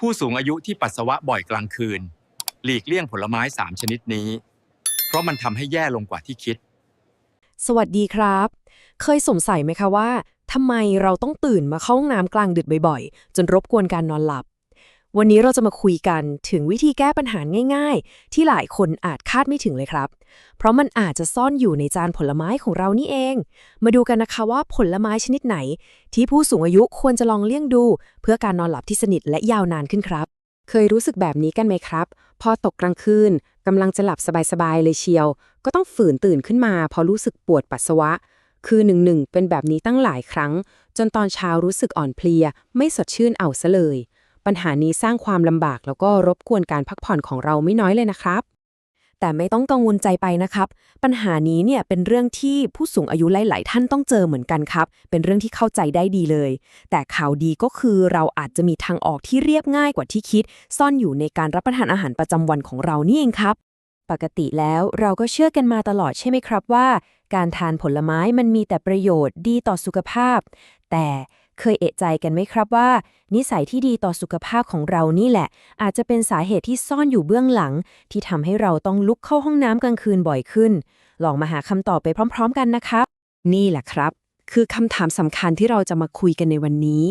ผู้สูงอายุที่ปัสสาวะบ่อยกลางคืน หลีกเลี่ยงผลไม้ 3 ชนิดนี้ เพราะมันทำให้แย่ลงกว่าที่คิด สวัสดีครับ เคยสงสัยไหมคะว่าทำไมเราต้องตื่นมาเข้าห้องน้ำกลางดึกบ่อยๆ จนรบกวนการนอนหลับ วันนี้เราจะมาคุยกันถึงวิธีแก้ปัญหาง่าย ๆ ที่หลายคนอาจคาดไม่ถึงเลยครับ เพราะมันอาจจะซ่อนอยู่ในจานผลไม้ของเรานี่เอง มาดูกันนะคะว่าผลไม้ชนิดไหน ที่ผู้สูงอายุควรจะลองเลี่ยงดู เพื่อการนอนหลับที่สนิทและยาวนานขึ้นครับ เคยรู้สึกแบบนี้กันไหมครับ พอตกกลางคืนกำลังจะหลับสบายๆเลยเชียว ก็ต้องฝืนตื่นขึ้นมา พอรู้สึกปวดปัสสาวะ คือหนึ่งหนึ่งเป็นแบบนี้ตั้งหลายครั้ง จนตอนเช้ารู้สึกอ่อนเพลีย ไม่สดชื่นเอาซะเลย ปัญหานี้สร้างความลำบากแล้วก็รบกวนการพักผ่อนของเราไม่น้อยเลยนะครับ แต่ไม่ต้องกังวลใจไปนะครับ ปัญหานี้เนี่ยเป็นเรื่องที่ผู้สูงอายุหลาย ๆ ท่านต้องเจอเหมือนกันครับ เป็นเรื่องที่เข้าใจได้ดีเลย แต่ข่าวดีก็คือเราอาจจะมีทางออกที่เรียบง่ายกว่าที่คิด ซ่อนอยู่ในการรับประทานอาหารประจำวันของเรานี่เองครับปกติแล้วเราก็เชื่อกันมาตลอดใช่ไหมครับว่า การทานผลไม้มันมีแต่ประโยชน์ดีต่อสุขภาพ แต่ เคยเอะใจกันไหมครับว่า นิสัยที่ดีต่อสุขภาพของเรานี่แหละ อาจจะเป็นสาเหตุที่ซ่อนอยู่เบื้องหลัง ที่ทำให้เราต้องลุกเข้าห้องน้ำกลางคืนบ่อยขึ้น ลองมาหาคำตอบไปพร้อม ๆ กันนะครับ นี่แหละครับ คือคำถามสำคัญที่เราจะมาคุยกันในวันนี้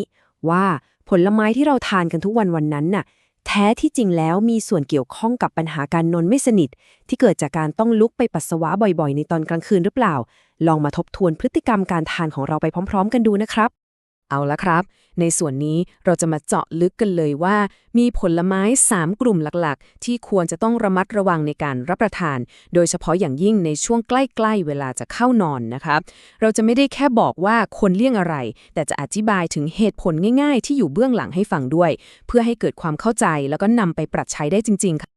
ว่าผลไม้ที่เราทานกันทุกวันวันนั้นน่ะ แท้ที่จริงแล้วมีส่วนเกี่ยวข้องกับปัญหาการนอนไม่สนิท ที่เกิดจากการต้องลุกไปปัสสาวะบ่อยๆ ในตอนกลางคืนหรือเปล่า ลองมาทบทวนพฤติกรรมการทานของเราไปพร้อม ๆ กันดูนะครับ เอาละครับ ในส่วนนี้เราจะมาเจาะลึกกันเลยว่า มีผลไม้ 3 กลุ่มหลักๆ ที่ควรจะต้องระมัดระวังในการรับประทาน โดยเฉพาะอย่างยิ่งในช่วงใกล้ๆ เวลาจะเข้านอนนะครับ เราจะไม่ได้แค่บอกว่าควรเลี่ยงอะไร แต่จะอธิบายถึงเหตุผลง่ายๆ ที่อยู่เบื้องหลังให้ฟังด้วย เพื่อให้เกิดความเข้าใจแล้วก็นำไปปรับใช้ได้จริงๆค่ะ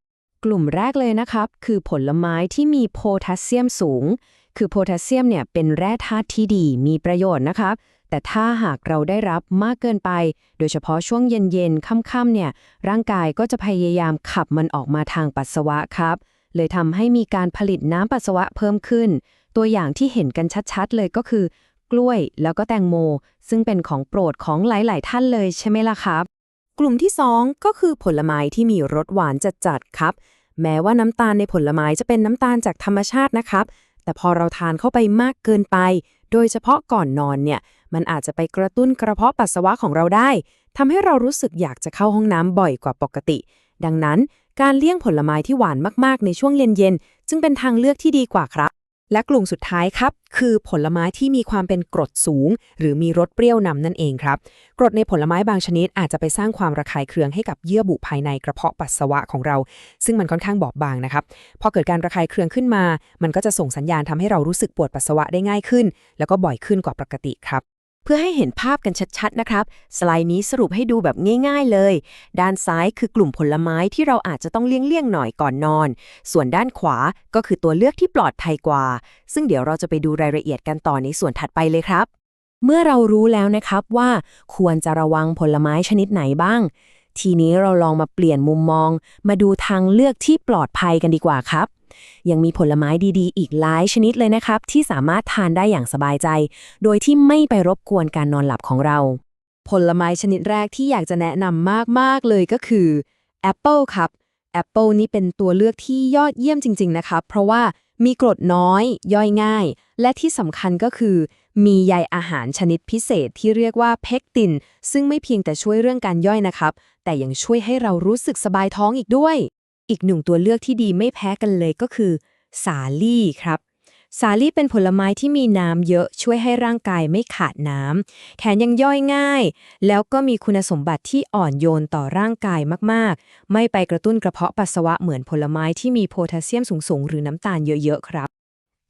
กลุ่มแรกเลยนะครับ คือผลไม้ที่มีโพแทสเซียมสูง คือโพแทสเซียมเนี่ยเป็นแร่ธาตุที่ดีมีประโยชน์นะครับ แต่ถ้าหากเราได้รับมากเกินไป โดยเฉพาะช่วงเย็นๆ ค่ำๆ เนี่ย ร่างกายก็จะพยายามขับมันออกมาทางปัสสาวะครับ เลยทำให้มีการผลิตน้ำปัสสาวะเพิ่มขึ้น ตัวอย่างที่เห็นกันชัดๆ เลยก็คือ กล้วยแล้วก็แตงโม ซึ่งเป็นของโปรดของหลายๆ ท่านเลยใช่ไหมล่ะครับ กลุ่มที่ 2 ก็คือผลไม้ที่มีรสหวานจัดๆ ครับ แม้ว่าน้ำตาลในผลไม้จะเป็นน้ำตาลจากธรรมชาตินะครับ แต่พอเราทานเข้าไปมากเกินไป โดยเฉพาะก่อนนอนเนี่ย มันอาจจะไปกระตุ้นกระเพาะปัสสาวะของเราได้ทำให้เรารู้สึกอยากจะเข้าห้องน้ำบ่อยกว่าปกติ ดังนั้นการเลี่ยงผลไม้ที่หวานมากๆ ในช่วงเย็นๆ จึงเป็นทางเลือกที่ดีกว่าครับ และกลุ่มสุดท้ายครับ คือผลไม้ที่มีความเป็นกรดสูง หรือมีรสเปรี้ยวนำนั่นเองครับ กรดในผลไม้บางชนิดอาจจะไปสร้างความระคายเคืองให้กับเยื่อบุภายในกระเพาะปัสสาวะของเรา ซึ่งมันค่อนข้างบอบบางนะครับ พอเกิดการระคายเคืองขึ้นมา มันก็จะส่งสัญญาณทำให้เรารู้สึกปวดปัสสาวะได้ง่ายขึ้น แล้วก็บ่อยขึ้นกว่าปกติครับ เพื่อให้เห็นภาพกันชัดๆนะครับ สไลด์นี้สรุปให้ดูแบบง่าย ๆเลย ด้านซ้ายคือกลุ่มผลไม้ที่เราอาจจะต้องเลี่ยงๆหน่อยก่อนนอน ส่วนด้านขวาก็คือตัวเลือกที่ปลอดภัยกว่า ซึ่งเดี๋ยวเราจะไปดูรายละเอียดกันต่อในส่วนถัดไปเลยครับ เมื่อเรารู้แล้วนะครับว่า ควรจะระวังผลไม้ชนิดไหนบ้าง ทีนี้เราลองมาเปลี่ยนมุมมอง มาดูทางเลือกที่ปลอดภัยกันดีกว่าครับ ยังมีผลไม้ดีๆ อีกหลายชนิดเลยนะครับ ที่สามารถทานได้อย่างสบายใจ โดยที่ไม่ไปรบกวนการนอนหลับของเรา ผลไม้ชนิดแรกที่อยากจะแนะนำมากๆเลยก็คือแอปเปิลครับแอปเปิลนี่เป็นตัวเลือกที่ยอดเยี่ยมจริง ๆ นะครับ เพราะว่ามีกรดน้อย ย่อยง่าย และที่สำคัญก็คือ มีใยอาหารชนิดพิเศษที่เรียกว่าเพกติน ซึ่งไม่เพียงแต่ช่วยเรื่องการย่อยนะครับ แต่ยังช่วยให้เรารู้สึกสบายท้องอีกด้วย อีกหนึ่งตัวเลือกที่ดีไม่แพ้กันเลยก็คือ สาลี่ครับ สาลี่เป็นผลไม้ที่มีน้ำเยอะช่วยให้ร่างกายไม่ขาดน้ำแถมยังย่อยง่าย แล้วก็มีคุณสมบัติที่อ่อนโยนต่อร่างกายมากๆ ไม่ไปกระตุ้นกระเพาะปัสสาวะเหมือนผลไม้ที่มีโพแทสเซียมสูงๆ หรือน้ำตาลเยอะๆ ครับ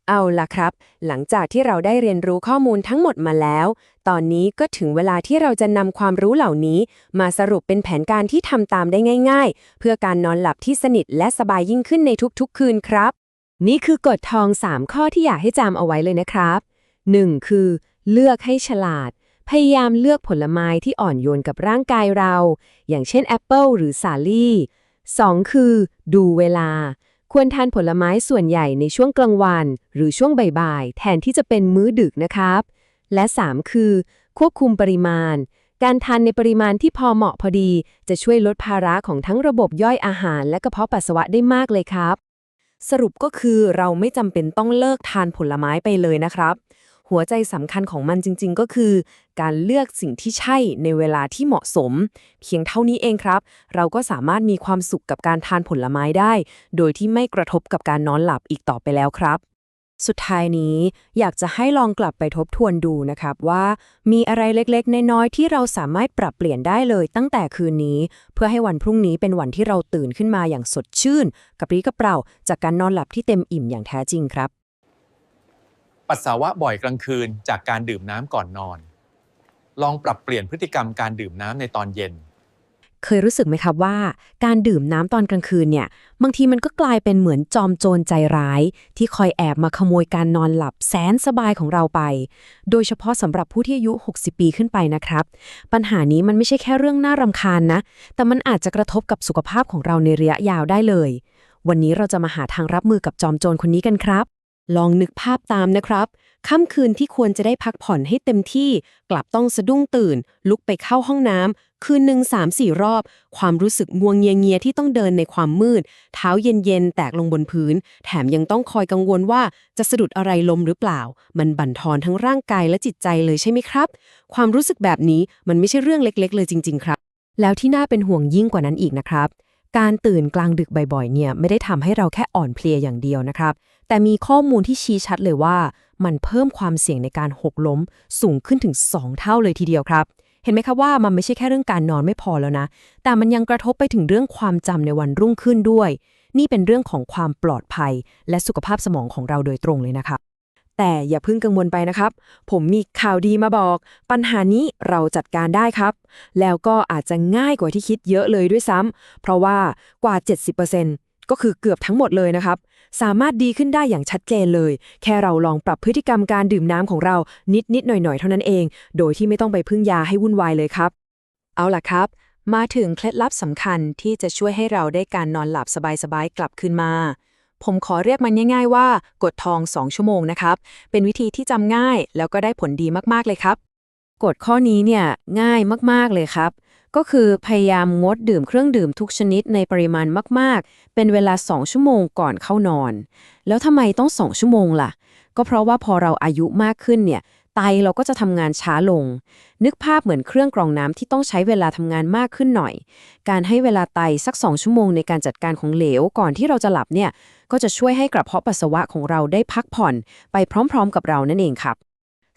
เอาล่ะครับ หลังจากที่เราได้เรียนรู้ข้อมูลทั้งหมดมาแล้ว ตอนนี้ก็ถึงเวลาที่เราจะนำความรู้เหล่านี้ มาสรุปเป็นแผนการที่ทำตามได้ง่าย ๆ เพื่อการนอนหลับที่สนิทและสบายยิ่งขึ้นในทุกๆ คืนครับ นี่คือกฎทอง 3 ข้อที่อยากให้จำเอาไว้เลยนะครับ 1. คือ เลือกให้ฉลาด พยายามเลือกผลไม้ที่อ่อนโยนกับร่างกายเรา อย่างเช่นแอปเปิลหรือสาลี่ 2. คือ ดูเวลา ควรทานผลไม้ส่วนใหญ่ในช่วงกลางวัน หรือช่วงบ่ายๆ แทนที่จะเป็นมื้อดึกนะครับ และ 3 คือ ควบคุมปริมาณ การทานในปริมาณที่พอเหมาะพอดี จะช่วยลดภาระของทั้งระบบย่อยอาหาร และกระเพาะปัสสาวะได้มากเลยครับ สรุปก็คือเราไม่จำเป็นต้องเลิกทานผลไม้ไปเลยนะครับ หัวใจสำคัญของมันจริง ๆ ก็คือ การเลือกสิ่งที่ใช่ในเวลาที่เหมาะสม เพียงเท่านี้เองครับ เราก็สามารถมีความสุขกับการทานผลไม้ได้ โดยที่ไม่กระทบกับการนอนหลับอีกต่อไปแล้วครับ สุดท้ายนี้อยากจะให้ลองกลับไปทบทวนดูนะครับว่า มีอะไรเล็กๆน้อยๆที่เราสามารถปรับเปลี่ยนได้เลยตั้งแต่คืนนี้ เพื่อให้วันพรุ่งนี้เป็นวันที่เราตื่นขึ้นมาอย่างสดชื่น กับรีกระเปร่าจากการนอนหลับที่เต็มอิ่มอย่างแท้จริงครับ ปัสสาวะบ่อยกลางคืนจากการดื่มน้ำก่อนนอน ลองปรับเปลี่ยนพฤติกรรมการดื่มน้ำในตอนเย็น เคยรู้สึกไหมครับว่า การดื่มน้ำตอนกลางคืนเนี่ยบางทีมันก็กลายเป็นเหมือนจอมโจรใจร้าย ที่คอยแอบมาขโมยการนอนหลับแสนสบายของเราไป โดยเฉพาะสำหรับผู้ที่อายุ 60 ปีขึ้นไปนะครับ ปัญหานี้มันไม่ใช่แค่เรื่องน่ารำคาญนะ แต่มันอาจจะกระทบกับสุขภาพของเราในระยะยาวได้เลย วันนี้เราจะมาหาทางรับมือกับจอมโจรคนนี้กันครับ ลองนึกภาพตามนะครับค่ำคืนที่ควรจะได้พักผ่อนให้เต็มที่ กลับต้องสะดุ้งตื่น ลุกไปเข้าห้องน้ำคืนหนึ่งสามสี่รอบ ความรู้สึกง่วงเงียเงียที่ต้องเดินในความมืด เท้าเย็นๆ แตกลงบนพื้น แถมยังต้องคอยกังวลว่าจะสะดุดอะไรลมหรือเปล่า มันบั่นทอนทั้งร่างกายและจิตใจเลยใช่ไหมครับ ความรู้สึกแบบนี้มันไม่ใช่เรื่องเล็ก ๆ เลยจริง ๆ ครับ แล้วที่น่าเป็นห่วงยิ่งกว่านั้นอีกนะครับ การตื่นกลางดึกบ่อยๆ เนี่ยไม่ได้ทำให้เราแค่อ่อนเพลียอย่างเดียวนะครับ แต่มีข้อมูลที่ชี้ชัดเลยว่า มันเพิ่มความเสี่ยงในการหกล้มสูงขึ้นถึง 2 เท่าเลยทีเดียวครับ เห็นไหมครับว่ามันไม่ใช่แค่เรื่องการนอนไม่พอแล้วนะ แต่มันยังกระทบไปถึงเรื่องความจำในวันรุ่งขึ้นด้วย นี่เป็นเรื่องของความปลอดภัย และสุขภาพสมองของเราโดยตรงเลยนะครับ แต่อย่าเพิ่งกังวลไปนะครับ ผมมีข่าวดีมาบอก ปัญหานี้เราจัดการได้ครับ แล้วก็อาจจะง่ายกว่าที่คิดเยอะเลยด้วยซ้ำเพราะว่ากว่า 70%ก็คือเกือบทั้งหมดเลยนะครับ สามารถดีขึ้นได้อย่างชัดเจนเลย แค่เราลองปรับพฤติกรรมการดื่มน้ำของเรานิดนิดๆหน่อยหน่อยๆเท่านั้นเอง โดยที่ไม่ต้องไปพึ่งยาให้วุ่นวายเลยครับ เอาล่ะครับ มาถึงเคล็ดลับสำคัญที่จะช่วยให้เราได้การนอนหลับสบายๆกลับคืนมา ผมขอเรียกมันง่ายๆว่ากดทอง 2 ชั่วโมงนะครับ เป็นวิธีที่จำง่ายแล้วก็ได้ผลดีมากๆเลยครับ กฎข้อนี้เนี่ยง่ายมากๆเลยครับ ก็คือพยายามงดดื่มเครื่องดื่มทุกชนิดในปริมาณมากๆ เป็นเวลา 2 ชั่วโมงก่อนเข้านอน แล้วทำไมต้อง 2 ชั่วโมงล่ะ ก็เพราะว่าพอเราอายุมากขึ้นเนี่ย ไตเราก็จะทำงานช้าลง นึกภาพเหมือนเครื่องกรองน้ำที่ต้องใช้เวลาทำงานมากขึ้นหน่อย การให้เวลาไตสักสองชั่วโมงในการจัดการของเหลวก่อนที่เราจะหลับเนี่ย ก็จะช่วยให้กระเพาะปัสสาวะของเราได้พักผ่อน ไปพร้อม ๆ กับเรานั่นเองครับ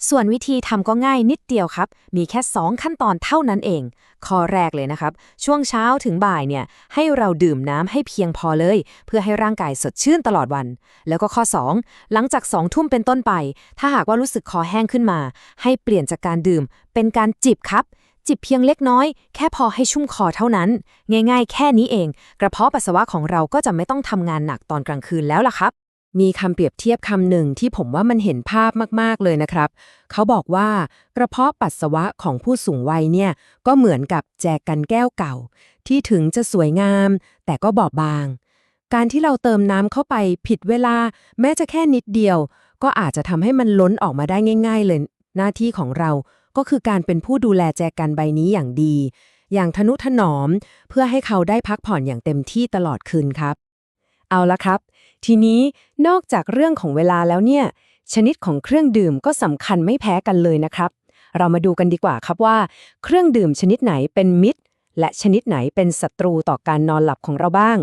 ส่วนวิธีทำก็ง่ายนิดเดียวครับ มีแค่ 2 ขั้นตอนเท่านั้นเอง ข้อแรกเลยนะครับ ช่วงเช้าถึงบ่ายเนี่ย ให้เราดื่มน้ำให้เพียงพอเลย เพื่อให้ร่างกายสดชื่นตลอดวัน แล้วก็ข้อ 2 หลังจาก 2 ทุ่มเป็นต้นไป ถ้าหากว่ารู้สึกคอแห้งขึ้นมา ให้เปลี่ยนจากการดื่ม เป็นการจิบครับ จิบเพียงเล็กน้อย แค่พอให้ชุ่มคอเท่านั้น ง่าย ๆ แค่นี้เอง กระเพาะปัสสาวะของเราก็จะไม่ต้องทำงานหนักตอนกลางคืนแล้วล่ะครับ มีคำเปรียบเทียบคำหนึ่งที่ผมว่ามันเห็นภาพมาก ๆ เลยนะครับ เขาบอกว่ากระเพาะปัสสาวะของผู้สูงวัยเนี่ย ก็เหมือนกับแจกันแก้วเก่า ที่ถึงจะสวยงาม แต่ก็บอบบาง การที่เราเติมน้ำเข้าไปผิดเวลา แม้จะแค่นิดเดียว ก็อาจจะทำให้มันล้นออกมาได้ง่าย ๆ เลย หน้าที่ของเราก็คือการเป็นผู้ดูแลแจกันใบนี้อย่างดี อย่างทนุถนอม เพื่อให้เขาได้พักผ่อนอย่างเต็มที่ตลอดคืนครับ เอาละครับ ทีนี้นอกจากเรื่องของเวลาแล้วเนี่ย ชนิดของเครื่องดื่มก็สำคัญไม่แพ้กันเลยนะครับ เรามาดูกันดีกว่าครับว่า เครื่องดื่มชนิดไหนเป็นมิตร และชนิดไหนเป็นศัตรูต่อการนอนหลับของเราบ้าง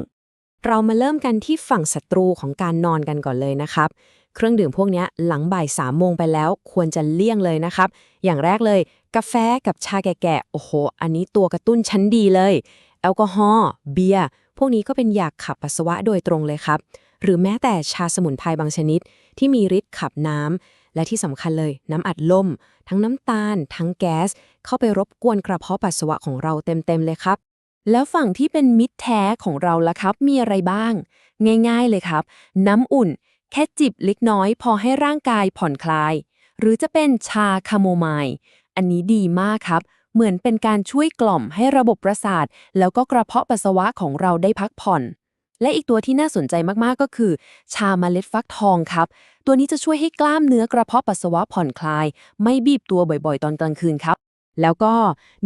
เรามาเริ่มกันที่ฝั่งศัตรูของการนอนกันก่อนเลยนะครับ เครื่องดื่มพวกนี้หลังบ่ายสามโมงไปแล้วควรจะเลี่ยงเลยนะครับ อย่างแรกเลย กาแฟกับชาแก่ๆโอ้โห อันนี้ตัวกระตุ้นชั้นดีเลย แอลกอฮอล์เบียร์พวกนี้ก็เป็นยาขับปัสสาวะโดยตรงเลยครับ หรือแม้แต่ชาสมุนไพรบางชนิด ที่มีฤทธิ์ขับน้ำ และที่สำคัญเลยน้ำอัดลม ทั้งน้ำตาล ทั้งแก๊ส เข้าไปรบกวนกระเพาะปัสสาวะของเราเต็มๆเลยครับ แล้วฝั่งที่เป็นมิตรแท้ของเราล่ะครับ มีอะไรบ้าง ง่ายๆเลยครับ น้ำอุ่น แค่จิบเล็กน้อย พอให้ร่างกายผ่อนคลาย หรือจะเป็นชาคาโมไมล์อันนี้ดีมากครับเหมือนเป็นการช่วยกล่อมให้ระบบประสาท แล้วก็กระเพาะปัสสาวะของเราได้พักผ่อน และอีกตัวที่น่าสนใจมากๆก็คือ ชาเมล็ดฟักทองครับ ตัวนี้จะช่วยให้กล้ามเนื้อกระเพาะปัสสาวะผ่อนคลาย ไม่บีบตัวบ่อยๆ ตอนกลางคืนครับ แล้วก็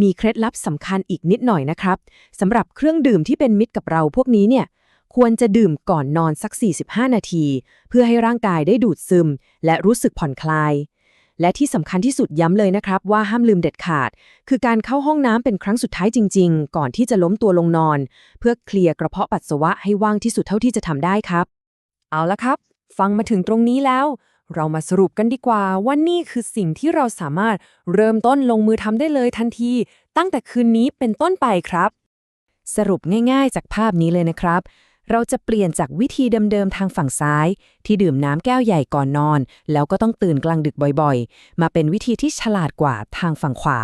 มีเคล็ดลับสำคัญอีกนิดหน่อยนะครับสำหรับเครื่องดื่มที่เป็นมิตรกับเราพวกนี้เนี่ยควรจะดื่มก่อนนอนสัก 45 นาที เพื่อให้ร่างกายได้ดูดซึม และรู้สึกผ่อนคลาย และที่สำคัญที่สุดย้ำเลยนะครับว่าห้ามลืมเด็ดขาด คือการเข้าห้องน้ำเป็นครั้งสุดท้ายจริง ๆ ก่อนที่จะล้มตัวลงนอน เพื่อเคลียร์กระเพาะปัสสาวะให้ว่างที่สุดเท่าที่จะทำได้ครับ เอาละครับ ฟังมาถึงตรงนี้แล้ว เรามาสรุปกันดีกว่าว่านี่คือสิ่งที่เราสามารถเริ่มต้นลงมือทำได้เลยทันที ตั้งแต่คืนนี้เป็นต้นไปครับ สรุปง่าย ๆ จากภาพนี้เลยนะครับ เราจะเปลี่ยนจากวิธีเดิมๆทางฝั่งซ้าย ที่ดื่มน้ำแก้วใหญ่ก่อนนอน แล้วก็ต้องตื่นกลางดึกบ่อยๆ มาเป็นวิธีที่ฉลาดกว่าทางฝั่งขวา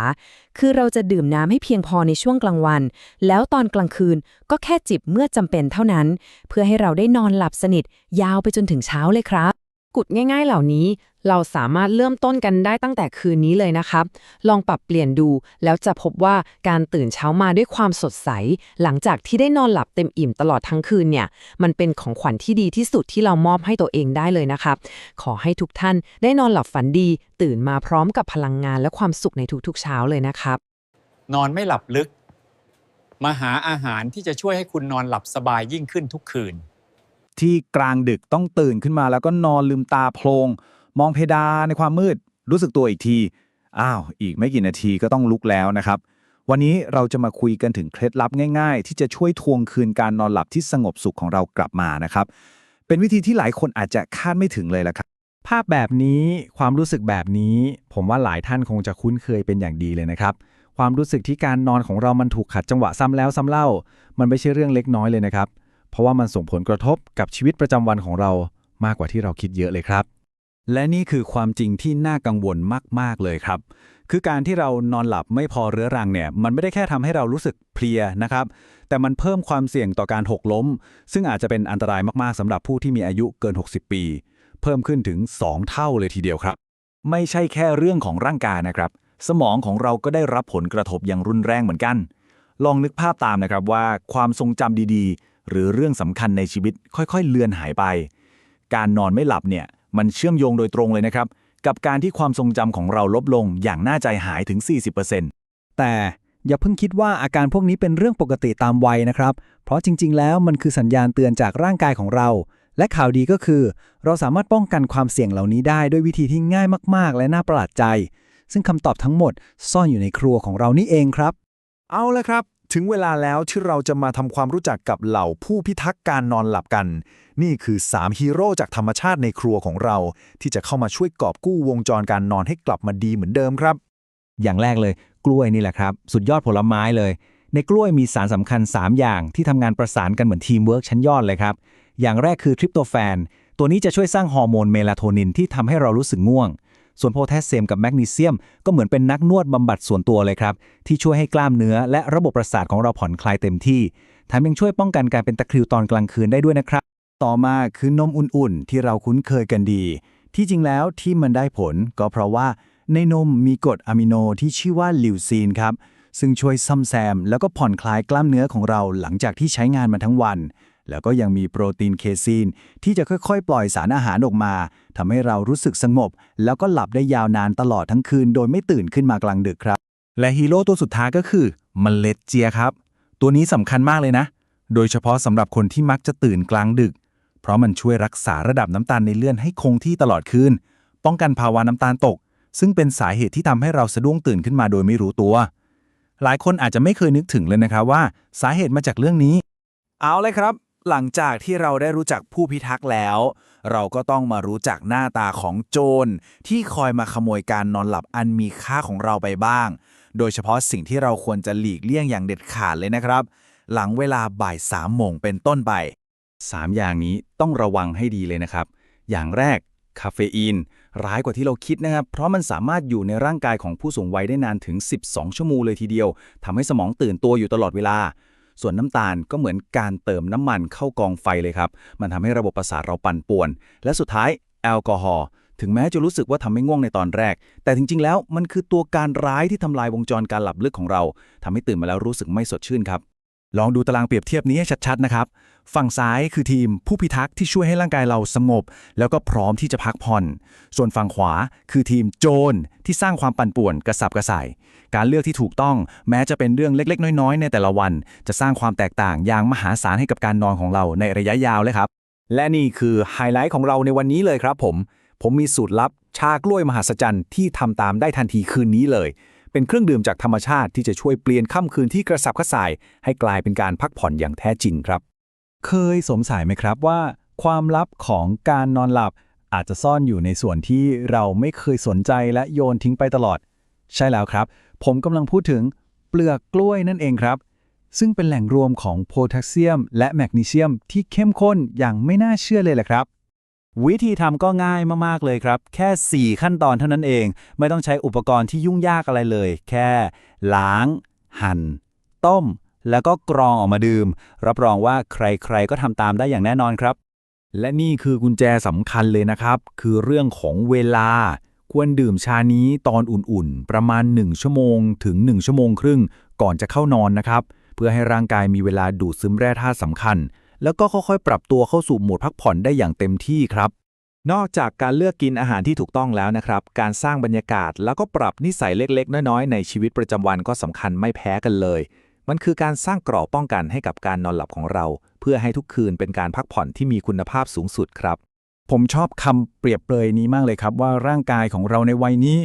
คือเราจะดื่มน้ำให้เพียงพอในช่วงกลางวัน แล้วตอนกลางคืนก็แค่จิบเมื่อจำเป็นเท่านั้น เพื่อให้เราได้นอนหลับสนิท ยาวไปจนถึงเช้าเลยครับ กุดง่ายๆเหล่านี้ เราสามารถเริ่มต้นกันได้ตั้งแต่คืนนี้เลยนะครับ ลองปรับเปลี่ยนดู แล้วจะพบว่าการตื่นเช้ามาด้วยความสดใส หลังจากที่ได้นอนหลับเต็มอิ่มตลอดทั้งคืนเนี่ย มันเป็นของขวัญที่ดีที่สุดที่เรามอบให้ตัวเองได้เลยนะครับ ขอให้ทุกท่านได้นอนหลับฝันดี ตื่นมาพร้อมกับพลังงานและความสุขในทุกๆ เช้าเลยนะครับ นอนไม่หลับลึก มาหาอาหารที่จะช่วยให้คุณนอนหลับสบายยิ่งขึ้นทุกคืน ที่กลางดึกต้องตื่นขึ้นมาแล้วก็นอนลืมตาโพลง มองเพดานในความมืด รู้สึกตัวอีกที อ้าว อีกไม่กี่นาทีก็ต้องลุกแล้วนะครับ วันนี้เราจะมาคุยกันถึงเคล็ดลับง่ายๆ ที่จะช่วยทวงคืนการนอนหลับที่สงบสุขของเรากลับมานะครับ เป็นวิธีที่หลายคนอาจจะคาดไม่ถึงเลยละครับ ภาพแบบนี้ความรู้สึกแบบนี้ ผมว่าหลายท่านคงจะคุ้นเคยเป็นอย่างดีเลยนะครับ ความรู้สึกที่การนอนของเรามันถูกขัดจังหวะซ้ำแล้วซ้ำเล่า มันไม่ใช่เรื่องเล็กน้อยเลยนะครับ เพราะว่ามันส่งผลกระทบกับชีวิตประจำวันของเรามากกว่าที่เราคิดเยอะเลยครับ และนี่คือความจริงที่น่ากังวลมาก ๆ เลยครับ คือการที่เรานอนหลับไม่พอเรื้อรังเนี่ย มันไม่ได้แค่ทำให้เรารู้สึกเพลียนะครับ แต่มันเพิ่มความเสี่ยงต่อการหกล้ม ซึ่งอาจจะเป็นอันตรายมาก ๆสำหรับผู้ที่มีอายุเกิน 60 ปี เพิ่มขึ้นถึง 2 เท่าเลยทีเดียวครับ ไม่ใช่แค่เรื่องของร่างกายนะครับ สมองของเราก็ได้รับผลกระทบอย่างรุนแรงเหมือนกัน ลองนึกภาพตามนะครับว่าความทรงจำดี ๆ หรือเรื่องสำคัญในชีวิตค่อย ๆ เลือนหายไป การนอนไม่หลับเนี่ย มันเชื่อมโยงโดยตรงเลยนะครับ กับการที่ความทรงจำของเราลดลงอย่างน่าใจหายถึง 40%แต่อย่าเพิ่งคิดว่าอาการพวกนี้เป็นเรื่องปกติตามวัยนะครับ เพราะจริง ๆ แล้วมันคือสัญญาณเตือนจากร่างกายของเรา และข่าวดีก็คือ เราสามารถป้องกันความเสี่ยงเหล่านี้ได้ด้วยวิธีที่ง่ายมาก ๆ และน่าประหลาดใจ ซึ่งคำตอบทั้งหมดซ่อนอยู่ในครัวของเรานี่เองครับ เอาละครับ ถึงเวลาแล้วที่เราจะมาทำความรู้จักกับเหล่าผู้พิทักษ์การนอนหลับกัน นี่คือ 3 ฮีโร่จากธรรมชาติในครัวของเรา ที่จะเข้ามาช่วยกอบกู้วงจรการนอนให้กลับมาดีเหมือนเดิมครับ อย่างแรกเลย กล้วยนี่แหละครับ สุดยอดผลไม้เลย ในกล้วยมีสารสำคัญ 3 อย่างที่ทำงานประสานกันเหมือนทีมเวิร์กชั้นยอดเลยครับ อย่างแรกคือทริปโตแฟน ตัวนี้จะช่วยสร้างฮอร์โมนเมลาโทนินที่ทำให้เรารู้สึกง่วง ส่วนโพแทสเซียมกับแมกนีเซียม ก็เหมือนเป็นนักนวดบำบัดส่วนตัวเลยครับที่ช่วยให้กล้ามเนื้อ และระบบประสาทของเราผ่อนคลายเต็มที่แถมยังช่วยป้องกันการเป็นตะคริวตอนกลางคืนได้ด้วยนะครับ ต่อมาคือนมอุ่นๆ ที่เราคุ้นเคยกันดี ที่จริงแล้วที่มันได้ผลก็เพราะว่าในนมมีกรดอะมิโนที่ชื่อว่าลิวซีนครับ ซึ่งช่วยซ่อมแซม แล้วก็ผ่อนคลายกล้ามเนื้อของเราหลังจากที่ใช้งานมาทั้งวัน แล้วก็ยังมีโปรตีนเคซีน ที่จะค่อยๆ ปล่อยสารอาหารออกมาทำให้เรารู้สึกสงบ แล้วก็หลับได้ยาวนานตลอดทั้งคืน โดยไม่ตื่นขึ้นมากลางดึกครับ และฮีโร่ตัวสุดท้ายก็คือเมล็ดเจียครับ ตัวนี้สำคัญมากเลยนะ โดยเฉพาะสำหรับคนที่มักจะตื่นกลางดึก เพราะมันช่วยรักษาระดับน้ำตาลในเลือดให้คงที่ตลอดคืน ป้องกันภาวะน้ำตาลตก ซึ่งเป็นสาเหตุที่ทำให้เราสะดุ้งตื่นขึ้นมาโดยไม่รู้ตัว หลายคนอาจจะไม่เคยนึกถึงเลยนะครับว่า สาเหตุมาจากเรื่องนี้ เอาเลยครับ หลังจากที่เราได้รู้จักผู้พิทักษ์แล้ว เราก็ต้องมารู้จักหน้าตาของโจรที่คอยมาขโมยการนอนหลับอันมีค่าของเราไปบ้าง โดยเฉพาะสิ่งที่เราควรจะหลีกเลี่ยงอย่างเด็ดขาดเลยนะครับ หลังเวลาบ่ายสามโมงเป็นต้นไป 3 อย่างนี้ต้องระวังให้ดีเลยนะครับ อย่างแรกคาเฟอีน ร้ายกว่าที่เราคิดนะครับ เพราะมันสามารถอยู่ในร่างกายของผู้สูงวัยได้นานถึง 12 ชั่วโมงเลยทีเดียวทำให้สมองตื่นตัวอยู่ตลอดเวลา ส่วนน้ำตาลก็เหมือนการเติมน้ำมันเข้ากองไฟเลยครับ มันทำให้ระบบประสาทเราปั่นป่วน และสุดท้ายแอลกอฮอล์ถึงแม้จะรู้สึกว่าทำให้ง่วงในตอนแรก แต่จริง ๆ แล้วมันคือตัวการร้ายที่ทำลายวงจรการหลับลึกของเราทำให้ตื่นมาแล้วรู้สึกไม่สดชื่นครับ ลองดูตารางเปรียบเทียบนี้ให้ชัดๆนะครับ ฝั่งซ้ายคือทีมผู้พิทักษ์ที่ช่วยให้ร่างกายเราสงบ แล้วก็พร้อมที่จะพักผ่อน ส่วนฝั่งขวาคือทีมโจรที่สร้างความปั่นป่วนกระสับกระส่าย การเลือกที่ถูกต้องแม้จะเป็นเรื่องเล็ก ๆ น้อยๆ ในแต่ละวัน จะสร้างความแตกต่างอย่างมหาศาลให้กับการนอนของเราในระยะยาวเลยครับ และนี่คือไฮไลท์ของเราในวันนี้เลยครับผม ผมมีสูตรลับชากล้วยมหัศจรรย์ที่ทำตามได้ทันทีคืนนี้เลย เป็นเครื่องดื่มจากธรรมชาติที่จะช่วยเปลี่ยนค่ำคืนที่กระสับกระส่าย ให้กลายเป็นการพักผ่อนอย่างแท้จริงครับ เคยสงสัยไหมครับว่า ความลับของการนอนหลับอาจจะซ่อนอยู่ในส่วนที่เราไม่เคยสนใจและโยนทิ้งไปตลอด ใช่แล้วครับ ผมกำลังพูดถึงเปลือกกล้วยนั่นเองครับ ซึ่งเป็นแหล่งรวมของโพแทสเซียม และแมกนีเซียมที่เข้มข้นอย่างไม่น่าเชื่อเลยแหละครับ วิธีทำก็ง่ายมาก ๆ เลยครับ แค่ 4 ขั้นตอนเท่านั้นเอง ไม่ต้องใช้อุปกรณ์ที่ยุ่งยากอะไรเลย แค่ ล้าง หั่น ต้ม แล้วก็กรองออกมาดื่ม รับรองว่าใคร ๆ ก็ทำตามได้อย่างแน่นอนครับ และนี่คือกุญแจสำคัญเลยนะครับ คือเรื่องของเวลา ควรดื่มชานี้ตอนอุ่นๆ ประมาณ 1 ชั่วโมง ถึง 1 ชั่วโมงครึ่ง ก่อนจะเข้านอนนะครับ เพื่อให้ร่างกายมีเวลาดูดซึมแร่ธาตุสำคัญ แล้วก็ค่อยๆ ปรับตัวเข้าสู่โหมดพักผ่อนได้อย่างเต็มที่ครับ นอกจากการเลือกกินอาหารที่ถูกต้องแล้วนะครับ การสร้างบรรยากาศแล้วก็ปรับนิสัยเล็กๆ น้อยๆ ในชีวิตประจำวันก็สำคัญไม่แพ้กันเลย มันคือการสร้างกรอบป้องกันให้กับการนอนหลับของเรา เพื่อให้ทุกคืนเป็นการพักผ่อนที่มีคุณภาพสูงสุดครับ ผมชอบคำเปรียบเปรยนี้มากเลยครับ ว่าร่างกายของเราในวัยนี้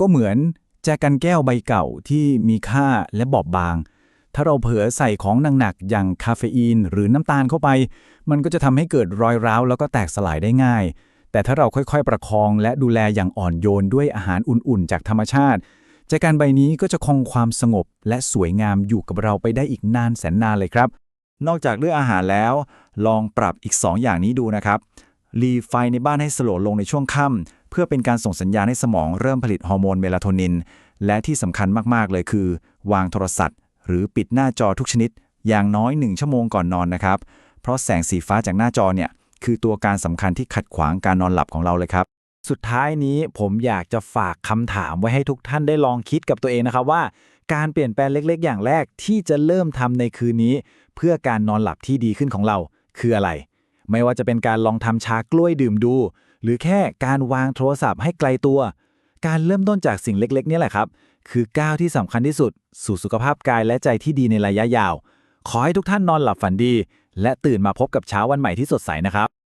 ก็เหมือนแจกันแก้วใบเก่าที่มีค่าและบอบบาง ถ้าเราเผลอใส่ของหนักๆอย่างคาเฟอีนหรือน้ำตาลเข้าไป มันก็จะทำให้เกิดรอยร้าวแล้วก็แตกสลายได้ง่าย แต่ถ้าเราค่อยๆ ประคองและดูแลอย่างอ่อนโยนด้วยอาหารอุ่นๆ จากธรรมชาติแจกันใบนี้ก็จะคงความสงบและสวยงามอยู่กับเราไปได้อีกนานแสนนานเลยครับ นอกจากเรื่องอาหารแล้ว ลองปรับอีก 2 อย่างนี้ดูนะครับรีไฟในบ้านให้สโลว์ลงในช่วงค่ำเพื่อเป็นการส่งสัญญาณให้สมองเริ่มผลิตฮอร์โมนเมลาโทนิน และที่สำคัญมาก ๆ เลยคือ วางโทรศัพท์ หรือปิดหน้าจอทุกชนิด อย่างน้อย 1 ชั่วโมงก่อนนอนนะครับ เพราะแสงสีฟ้าจากหน้าจอเนี่ยคือตัวการสำคัญที่ขัดขวางการนอนหลับของเราเลยครับ สุดท้ายนี้ผมอยากจะฝากคำถามไว้ให้ทุกท่านได้ลองคิดกับตัวเองนะครับว่า การเปลี่ยนแปลงเล็ก ๆ อย่างแรกที่จะเริ่มทำในคืนนี้ เพื่อการนอนหลับที่ดีขึ้นของเรา คืออะไร ไม่ว่าจะเป็นการลองทำชากล้วยดื่มดู หรือแค่การวางโทรศัพท์ให้ไกลตัว การเริ่มต้นจากสิ่งเล็ก ๆ นี่แหละครับ คือก้าวที่สำคัญที่สุด สู่สุขภาพกายและใจที่ดีในระยะยาว ขอให้ทุกท่านนอนหลับฝันดี และตื่นมาพบกับเช้าวันใหม่ที่สดใสนะครับ